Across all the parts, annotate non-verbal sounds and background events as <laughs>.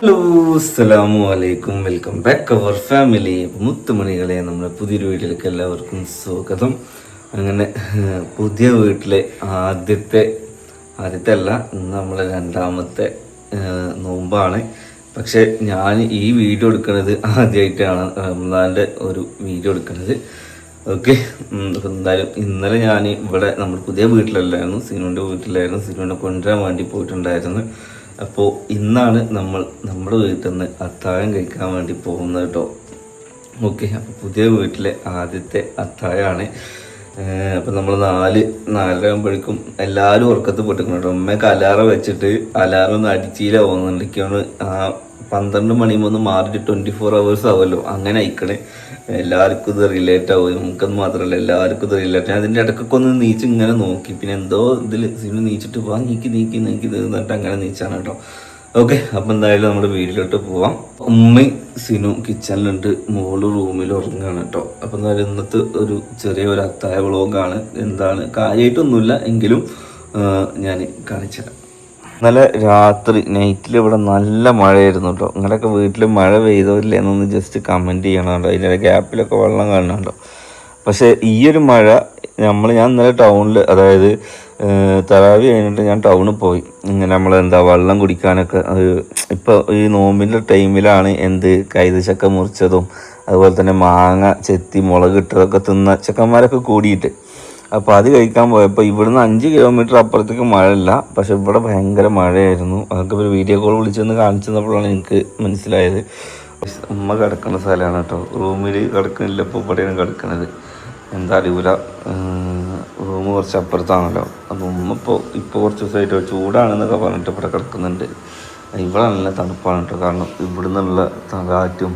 Hello അസ്സലാമു അലൈക്കും welcome back our family മുത്തുമണികളെ നമ്മുടെ പുതിയൊരു വീട്ടിലേക്ക് എല്ലാവർക്കും സ്വാഗതം. അങ്ങനെ പുതിയ വീട്ടിലെ ആദ്യത്തെ ആദ്യത്തെ അല്ല ഇന്ന് നമ്മളെ രണ്ടാമത്തെ നോമ്പാണ്. പക്ഷെ ഞാൻ ഈ വീഡിയോ എടുക്കുന്നത് ആദ്യമായിട്ടാണ് റംസാന്റെ ഒരു വീഡിയോ എടുക്കുന്നത്. ഓക്കെ എന്തായാലും ഇന്നലെ ഞാൻ ഇവിടെ നമ്മുടെ പുതിയ വീട്ടിലല്ലായിരുന്നു സിനുവിന്റെ വീട്ടിലായിരുന്നു. സിനുവിനെ കൊണ്ടുവരാൻ വേണ്ടി പോയിട്ടുണ്ടായിരുന്നു. അപ്പോൾ ഇന്നാണ് നമ്മൾ നമ്മുടെ വീട്ടിൽ നിന്ന് അത്താഴം കഴിക്കാൻ വേണ്ടി പോകുന്നത് കേട്ടോ. ഓക്കെ അപ്പോൾ പുതിയ വീട്ടിലെ ആദ്യത്തെ അത്താഴമാണ് അപ്പം നമ്മൾ നാല് നാലര ആകുമ്പോഴേക്കും എല്ലാവരും ഉറക്കത്ത് പെട്ടിരിക്കണം ഉമ്മയൊക്കെ അലാറം വെച്ചിട്ട് അലാറം ഒന്ന് അടിച്ചില്ല പോകുന്നുണ്ടെങ്കിൽ ആ പന്ത്രണ്ട് മണി മുതൽ മാറിയിട്ട് ട്വന്റി ഫോർ ഹവേഴ്സ് ആവുമല്ലോ അങ്ങനെ അയക്കണേ എല്ലാവർക്കും ഇത് റിലേറ്റ് ആവും. നമുക്കത് മാത്രമല്ല എല്ലാവർക്കും ഇത് റിലേറ്റ് ആവും. അതിന്റെ ഇടയ്ക്കൊക്കെ ഒന്ന് നീച്ച് ഇങ്ങനെ നോക്കി. പിന്നെ എന്തോ ഇതിൽ സിനിമ നീച്ചിട്ട് പോവാം. നീക്കി നീക്കി നീക്കി ഇത് എന്നിട്ട് അങ്ങനെ നീച്ചാണ് കേട്ടോ. ഓക്കെ അപ്പം എന്തായാലും നമ്മുടെ വീട്ടിലോട്ട് പോവാം. ഉമ്മി സിനു കിച്ചണിലുണ്ട് മോൾ റൂമിൽ ഉറങ്ങുകയാണ് കേട്ടോ. അപ്പം എന്തായാലും ഇന്നത്തെ ഒരു ചെറിയ ഒരു അത്തായ വ്ളോഗാണ് എന്താണ് കാര്യമായിട്ടൊന്നുമില്ല എങ്കിലും ഞാൻ കാണിച്ചുതരാം. ഇന്നലെ രാത്രി നൈറ്റിൽ ഇവിടെ നല്ല മഴയായിരുന്നു കേട്ടോ നിങ്ങളൊക്കെ വീട്ടിൽ മഴ പെയ്തോല്ലേ എന്നൊന്ന് ജസ്റ്റ് കമന്റ് ചെയ്യണം കേട്ടോ അതിന്റെ ഗ്യാപ്പിലൊക്കെ വെള്ളം കാണുന്നുണ്ടോ പക്ഷേ ഈ ഒരു മഴ നമ്മൾ ഞാൻ ഇന്നലെ ടൗണിൽ അതായത് തറാവി കഴിഞ്ഞിട്ട് ഞാൻ ടൗണിൽ പോയി. ഇങ്ങനെ നമ്മൾ എന്താ വെള്ളം കുടിക്കാനൊക്കെ അത് ഇപ്പോൾ ഈ നോമ്പിന്റെ ടൈമിലാണ് എന്ത് കൈതച്ചക്ക മുറിച്ചതും അതുപോലെ തന്നെ മാങ്ങ ചെത്തി മുളക് ഇട്ടതൊക്കെ തിന്ന ചെക്കന്മാരൊക്കെ കൂടിയിട്ട്. അപ്പോൾ അത് കഴിക്കാൻ പോയപ്പോൾ ഇവിടുന്ന് അഞ്ച് കിലോമീറ്റർ അപ്പുറത്തേക്ക് മഴയില്ല. പക്ഷെ ഇവിടെ ഭയങ്കര മഴയായിരുന്നു. അതൊക്കെ ഒരു വീഡിയോ കോൾ വിളിച്ചൊന്ന് കാണിച്ചു തന്നപ്പോഴാണ് എനിക്ക് മനസ്സിലായത്. ഉമ്മ കിടക്കുന്ന സ്ഥലമാണ് കേട്ടോ. റൂമിൽ കിടക്കുന്നില്ല. ഇപ്പോൾ ഇവിടെയാണ് കിടക്കുന്നത്. എന്താ അറിയൂല. റൂം കുറച്ച് അപ്പുറത്താണല്ലോ. അപ്പോൾ ഉമ്മ ഇപ്പോൾ ഇപ്പോൾ കുറച്ച് ദിവസമായിട്ട് ചൂടാണെന്നൊക്കെ പറഞ്ഞിട്ട് ഇവിടെ കിടക്കുന്നുണ്ട്. ഇവിടെ നല്ല തണുപ്പാണ് കേട്ടോ. കാരണം ഇവിടുന്നുള്ള കാറ്റും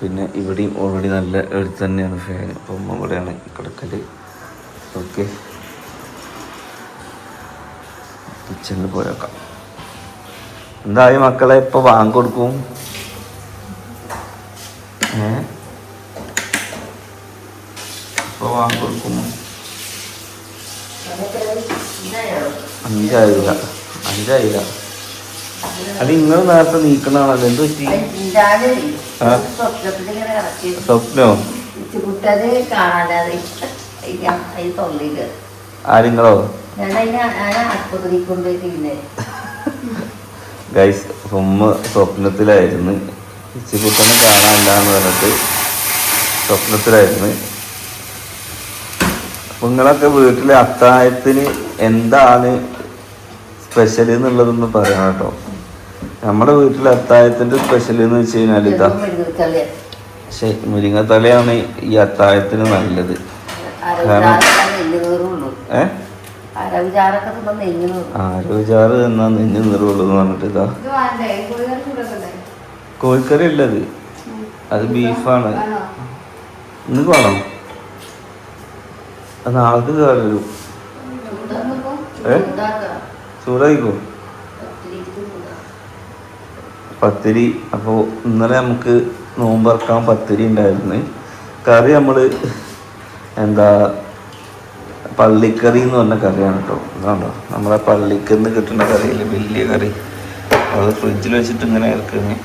പിന്നെ ഇവിടെയും ഓൾറെഡി നല്ല എടുത്ത് തന്നെയാണ് ഫാൻ അപ്പോൾ ഉമ്മ ഇവിടെയാണ് കിടക്കൽ ഓക്കെ. കിച്ചണിൽ പോയേക്കാം എന്തായി മക്കളെ ഇപ്പൊ വാങ്ങി കൊടുക്കും? ഏ? ഇപ്പൊ വാങ്ങി കൊടുക്കും. അഞ്ചായില്ല. അഞ്ചായില്ല. അത് നിങ്ങൾ നേരത്തെ നീക്കണാണല്ലോ എന്ത് പറ്റി? സ്വപ്നോ? കാണാതെ ആരിങ്ങളോ ഗൈസ് ഉമ്മ സ്വപ്നത്തിലായിരുന്നു. ഇച്ചിക്കുട്ടനെ കാണാനില്ലാന്ന് പറഞ്ഞിട്ട് സ്വപ്നത്തിലായിരുന്നു. നിങ്ങളൊക്കെ വീട്ടിലെ അത്താഴത്തിന് എന്താണ് സ്പെഷ്യൽ എന്നുള്ളതൊന്ന് പറയണം കേട്ടോ. നമ്മുടെ വീട്ടിലെ അത്താഴത്തിന്റെ സ്പെഷ്യൽ എന്ന് വെച്ച് കഴിഞ്ഞാൽ ഇതാ. പക്ഷെ മുരിങ്ങത്തലയാണ് ഈ അത്താഴത്തിന് നല്ലത്. ആരോചാറ് എന്നാ നെഞ്ഞു നിറുള്ളൂ എന്ന് പറഞ്ഞിട്ട് ഇതാ. കോഴിക്കറി ഉള്ളത് അത് ബീഫാണ്. ഇന്ന് വേണം. അത് നാളേക്ക് കയറൂ ഏ? ചൂടായിക്കോ? പത്തിരി. അപ്പോൾ ഇന്നലെ നമുക്ക് നോമ്പറക്കാൻ പത്തിരി ഉണ്ടായിരുന്നു. കറി നമ്മൾ എന്താ പള്ളിക്കറി എന്ന് പറഞ്ഞ കറിയാണ് കേട്ടോ ഇതാണോ നമ്മളെ പള്ളിക്കന്ന് കിട്ടുന്ന കറിയിൽ വലിയ കറി. അത് ഫ്രിഡ്ജിൽ വെച്ചിട്ട് ഇങ്ങനെ ഇറക്കുന്നു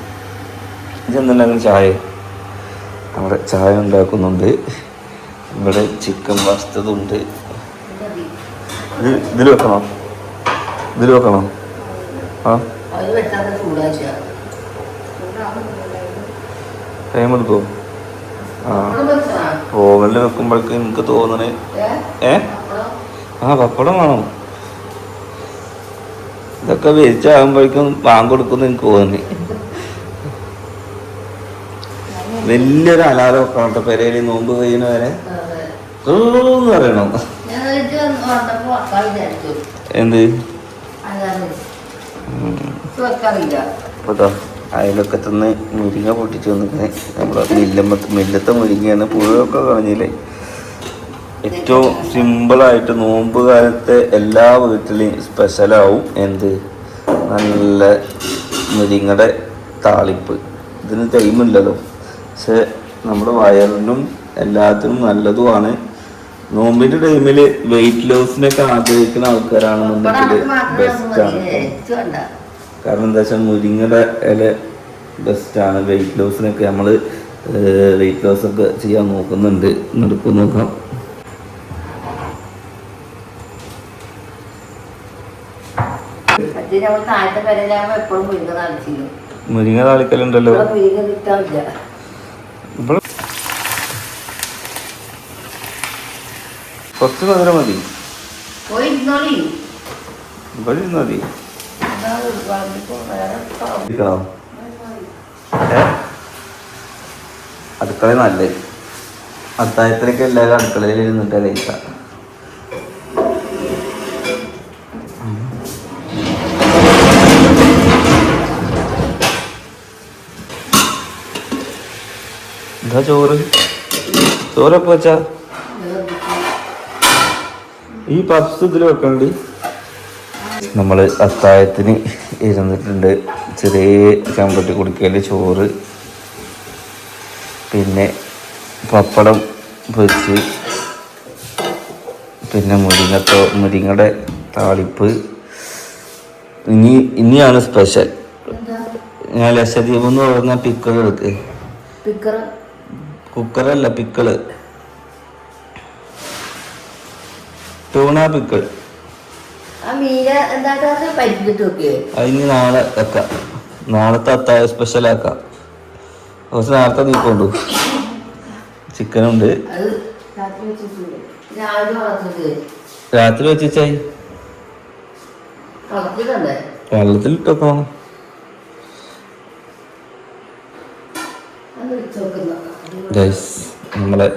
ഇതെന്തുണ്ടാകും ചായ. നമ്മുടെ ചായ ഉണ്ടാക്കുന്നുണ്ട്. ഇവിടെ ചിക്കൻ വറുത്തതുണ്ട് ഇത് ഇതിൽ വെക്കണോ? ഇതിൽ വെക്കണോ? ആ. ടൈം എടുക്കുമോ ആ. ഓവനിൽ വെക്കുമ്പോഴേക്ക് എനിക്ക് തോന്നണേ. ഏ? ആ പപ്പടം വേണം. ഇതൊക്കെ വേച്ചാകുമ്പോഴേക്കും ബാങ്ക് കൊടുക്കുന്ന എനിക്ക് തോന്നി വലിയൊരു അലാറം വെക്കണം കേട്ടോ പെരേലി നോമ്പ് വരെ. എന്ന് പറയണം വിചാരിച്ചു എന്ത്? വെക്കാറില്ല കേട്ടോ അയലൊക്കെ തിന്ന് മുരിങ്ങ പൊട്ടിച്ച് വന്നിങ്ങനെ നമ്മളെ മില്ലമ്മത്ത് മില്ലത്തെ മുരിങ്ങയാണ് പുഴയൊക്കെ കളഞ്ഞില്ലേ. ഏറ്റവും സിമ്പിളായിട്ട് നോമ്പ് കാലത്തെ എല്ലാ വീട്ടിലെയും സ്പെഷ്യലാവും എന്ത്? നല്ല മുരിങ്ങയുടെ താളിപ്പ്. ഇതിന് ടൈമില്ലല്ലോ പക്ഷെ നമ്മുടെ വയറിനും എല്ലാത്തിനും നല്ലതുമാണ്. നോമ്പിന്റെ ടൈമിൽ വെയിറ്റ് ലോസിനൊക്കെ ആഗ്രഹിക്കുന്ന ആൾക്കാരാണെന്നുണ്ടെങ്കിൽ ബെസ്റ്റ് ആണ്. കേട്ടോ. വേണ്ട കാരണം എന്താ വെച്ചാൽ മുരിങ്ങയുടെ ഇല ബെസ്റ്റാണ് വെയിറ്റ് ലോസിനൊക്കെ നമ്മൾ വെയിറ്റ് ലോസൊക്കെ ചെയ്യാൻ നോക്കുന്നുണ്ട്. നടക്കും നോക്കാം. മുരിങ്ങ താളിക്കലുണ്ടല്ലോ. കുറച്ച് മധുരം മതി. ഇവിടെ ഇരുന്ന് മതി. ഇരിക്കണോ? ഏ? അടുക്കള നല്ലത് അത്തായത്തിനൊക്കെ എല്ലാവരും അടുക്കളയിൽ ഇരുന്നിട്ട് കഴിക്കാം എന്താ ചോറ്? ചോറൊക്കെ വെച്ചാ? ഈ പപ്സ് ഇതിൽ വെക്കണ്ടി. നമ്മൾ അത്തായത്തിന് ഇരുന്നിട്ടുണ്ട്. ചെറിയ ചമ്പട്ടി കുടിക്കൽ ചോറ്. പിന്നെ പപ്പടം പൊരിച്ച്. പിന്നെ മുരിങ്ങത്തോ മുരിങ്ങയുടെ താളിപ്പ്. ഇനി ഇനിയാണ് സ്പെഷ്യൽ. ഞാൻ ലക്ഷദ്വീപ് എന്ന് പറയുന്ന പിക്കിൾ എടുക്ക്. കുക്കറല്ല പിക്കിൾ ടൂണ പിക്കിൾ ആ മീന എന്താ പരിപ്പിട്ട് നോക്കിയേ അതിന് നാളെ വെക്കാം. നാളത്തെ അത്തായ സ്പെഷ്യൽ ആക്കാം. കുറച്ച് നേരത്തെ നീക്കൊണ്ടു ചിക്കനുണ്ട്. രാത്രി വെച്ചായി വെള്ളത്തിൽ ഇട്ടോക്കണം നമ്മളെ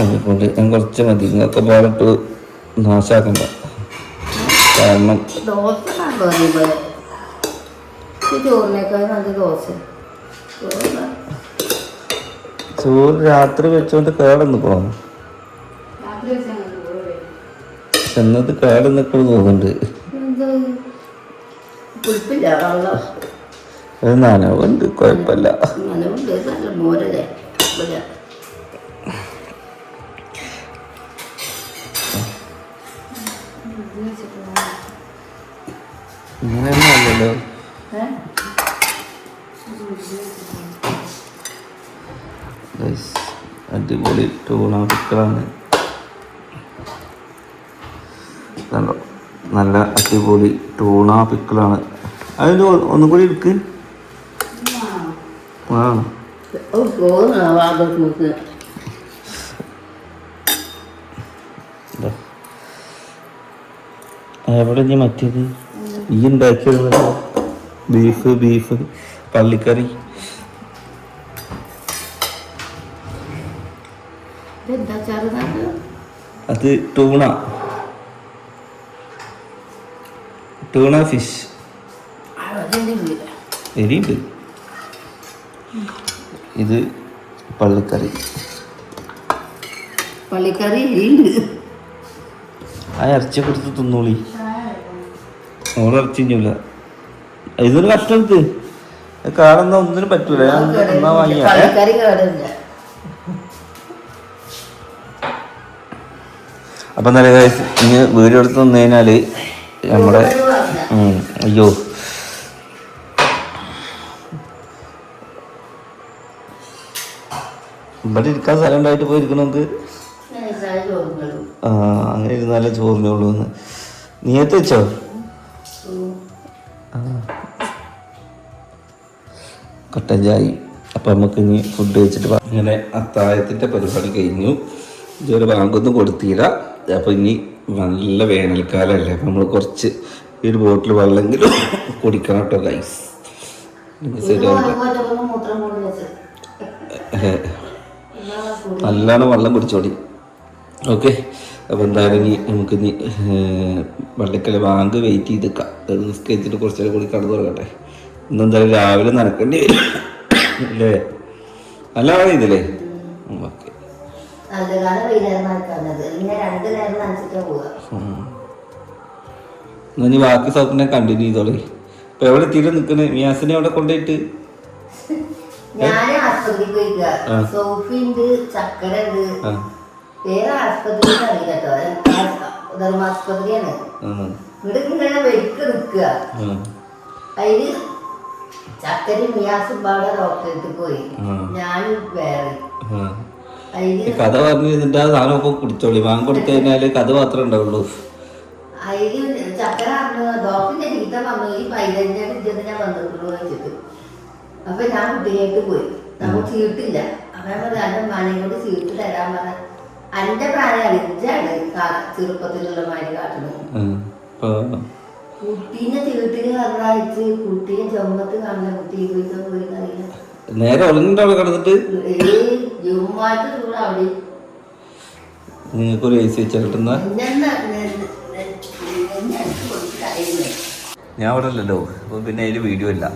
ആ ഞാൻ കുറച്ച് മതി. ഇങ്ങനത്തെ പാടിട്ട് നാശാക്കണ്ട കാരണം ചോറ് രാത്രി വെച്ചോണ്ട് കേട് നിൽക്കണം ചെന്നത് കേട് നിൽക്കണം തോന്നുന്നുണ്ട്. നനവുണ്ട്. കുഴപ്പമില്ല. നനവുണ്ട്. മോരല്ലേ? ഇങ്ങനെയൊന്നും അല്ലല്ലോ അടിപൊളി ടൂണ പിക്കളാണ് കണ്ടോ? നല്ല അടിപൊളി ടൂണ പിക്കിളാണ് അതിന്റെ ഒന്നും കൂടി എടുക്ക്. ആ. എവിടെ ഇനി മറ്റേത് ഈ ഉണ്ടാക്കിയത് ബീഫ് ബീഫ് പള്ളിക്കറി. അത് ടൂണ ടൂണ ഫിഷ് എരിയുണ്ട്. ഇത് പള്ളിക്കറി. പള്ളിക്കറി ആ ഇറച്ചി കൊടുത്ത് തിന്നോളി. ഓൾ ഇതൊരു കഷ്ടം ഇത് കാണുന്ന ഒന്നിനും പറ്റൂല. ഞാൻ എന്നാ വാങ്ങിയ? അപ്പം കാര്യം ഇനി വീഡിയോ എടുത്ത് തന്നു കഴിഞ്ഞാൽ നമ്മുടെ അയ്യോ. ഇവിടെ ഇരിക്കാൻ സ്ഥലം ഉണ്ടായിട്ട് പോയിരിക്കണം നമുക്ക് ആ അങ്ങനെ ഇരുന്നാലേ ചോറിനുള്ളൂ എന്ന് നീ വെച്ചോ? കട്ടൻ ചായ അപ്പം നമുക്ക് ഇനി ഫുഡ് കഴിച്ചിട്ട്. ഇങ്ങനെ അത്താഴത്തിന്റെ പരിപാടി കഴിഞ്ഞു. ഇതുവരെ ബാങ്കൊന്നും കൊടുത്തില്ല. അപ്പോൾ ഇനി നല്ല വേനൽക്കാലമല്ലേ അപ്പം നമ്മൾ കുറച്ച് ഈ ഒരു ബോട്ടിൽ വെള്ളമെങ്കിലും <coughs> കുടിക്കണം കേട്ടോ ഗൈസ് നല്ലോണം വെള്ളം കുടിച്ചോടി. ഓക്കെ. അപ്പോൾ എന്തായാലും ഇനി നമുക്ക് ഇനി വള്ളിക്കല ബാങ്ക് വെയിറ്റ് ചെയ്ത് റിസ്ക് കഴിച്ചിട്ട് നിസ്കരിച്ചിട്ട് കുറച്ച് കൂടി കടന്നു തുടങ്ങട്ടെ ഇന്നെന്തായാലും രാവിലെ നനക്കേണ്ടി വരും. അല്ലേ? നല്ല മഴ ഇതില്ലേ ഓക്കെ. ഇനി ബാക്കി സൗത്തിനെ കണ്ടിന്യൂ ചെയ്തോളി. ഇപ്പൊ എവിടെ തീരെ നിക്കണേ? മിയാസിനെ അവിടെ കൊണ്ടുപോയിട്ട്? വേറെ ആസ്പത്രിക്ക് അറിയില്ല കേട്ടോ ധർമാസ്പത്രിയാണ് ഇവിടെ ഇങ്ങനെ വെക്ക് നിൽക്കുക. ഉം. ചക്കരയും പാടെ ഡോക്ടറേറ്റ് പോയി. ഞാനും വേറെ. കഥ പറഞ്ഞു ഇതിന്റെ ആ ഇപ്പൊ കുടിച്ചോളി. വാങ്ങി കൊടുത്തു കഴിഞ്ഞാൽ കഥ മാത്രമേ ഉണ്ടാവുള്ളൂ. അതിന് ചക്കര പറഞ്ഞു ഡോക്ടറിന്റെ ചീത്ത വന്നു. ഈ പൈതലിന്റെ ഇജ്ജതിനെ വന്നിട്ടുള്ളൂ വെച്ചിട്ട്. അപ്പൊ ഞാൻ കുട്ടികൾക്ക് പോയി. നമുക്ക് ചീട്ടില്ല. അപ്പൊ എന്റെ മനെ കൊണ്ട് ചീട്ട് തരാൻ പറഞ്ഞ. എന്റെ പ്രായം അറിഞ്ഞാണ് ചെറുപ്പത്തിലുള്ള മാനി കാട്ടുന്നത്. കുട്ടീനെ ചീട്ടിന് പറഞ്ഞയച്ച് കുട്ടീനെ ചുമത്ത് കാണുന്ന കുട്ടി പോയിട്ട് പോയി നേരെ ഉറങ്ങിന്റെ അവിടെ കിടന്നിട്ട്? നിങ്ങൾക്കൊരു എ സി അറിയുന്നത് ഞാൻ അവിടെ അല്ലല്ലോ. അപ്പോൾ പിന്നെ അതിൽ വീഡിയോ ഇല്ല.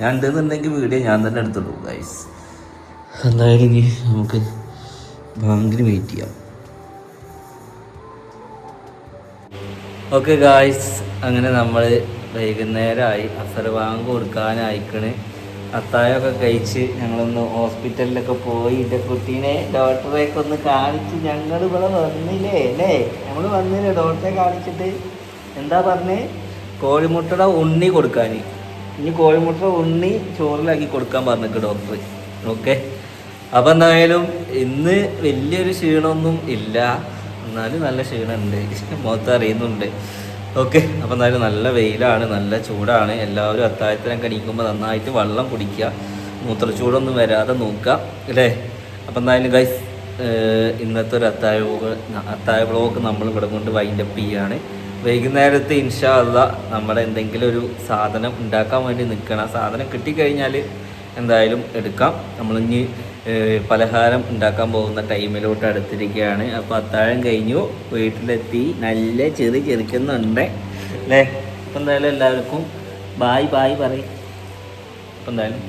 ഞാൻ ഉണ്ടെന്നുണ്ടെങ്കിൽ വീഡിയോ ഞാൻ തന്നെ എടുത്തുള്ളൂ ഗൈസ് എന്തായാലും ഇനി നമുക്ക് ബാങ്കിന് വെയിറ്റ് ചെയ്യാം. ഓക്കെ ഗായ്സ് അങ്ങനെ നമ്മൾ വൈകുന്നേരമായി അസർ വാങ്ങ കൊടുക്കാനായിക്കണ്. അത്തായൊക്കെ കഴിച്ച് ഞങ്ങളൊന്ന് ഹോസ്പിറ്റലിലൊക്കെ പോയി. എന്റെ കുട്ടീനെ ഡോക്ടറെയൊക്കെ ഒന്ന് കാണിച്ച് ഞങ്ങൾ ഇവിടെ വന്നില്ലേ അല്ലേ? ഞങ്ങൾ വന്നില്ലേ ഡോക്ടറെ കാണിച്ചിട്ട്? എന്താ പറഞ്ഞേ? കോഴിമുട്ടയുടെ ഉണ്ണി കൊടുക്കാൻ ഇനി കോഴിമുട്ടയുടെ ഉണ്ണി ചോറിലാക്കി കൊടുക്കാൻ പറഞ്ഞിട്ട് ഡോക്ടർ. ഓക്കെ? അപ്പം എന്തായാലും ഇന്ന് വലിയൊരു ക്ഷീണമൊന്നും ഇല്ല. എന്നാലും നല്ല ക്ഷീണമുണ്ട്. <laughs> മുഖത്ത് അറിയുന്നുണ്ട്. ഓക്കെ അപ്പം എന്തായാലും നല്ല വെയിലാണ് നല്ല ചൂടാണ്. എല്ലാവരും അത്താഴത്തിനൊക്കെ എണീക്കുമ്പോൾ നന്നായിട്ട് വെള്ളം കുടിക്കുക. മൂത്രച്ചൂടൊന്നും വരാതെ നോക്കുക അല്ലേ? അപ്പം എന്തായാലും ഗൈസ് ഇന്നത്തെ ഒരു അത്താഴ വ്ളോഗ് അത്താഴ വ്ളോഗ് നമ്മൾ ഇവിടെ കൊണ്ട് വൈൻഡപ്പ് ചെയ്യാണ്. വൈകുന്നേരത്തെ ഇൻഷാ അല്ല നമ്മുടെ എന്തെങ്കിലും ഒരു സാധനം ഉണ്ടാക്കാൻ വേണ്ടി നിൽക്കണം. സാധനം കിട്ടിക്കഴിഞ്ഞാൽ എന്തായാലും എടുക്കാം. നമ്മളിനി പലഹാരം ഉണ്ടാക്കാൻ പോകുന്ന ടൈമിലോട്ട് അടുത്തിരിക്കുകയാണ്. അപ്പോൾ അത്താഴം കഴിഞ്ഞു. വീട്ടിലെത്തി. നല്ല ചെറി ചെറിക്കുന്നുണ്ട്. അല്ലേ അപ്പം എന്തായാലും എല്ലാവർക്കും ബായ് ബായ് പറയും. അപ്പം എന്തായാലും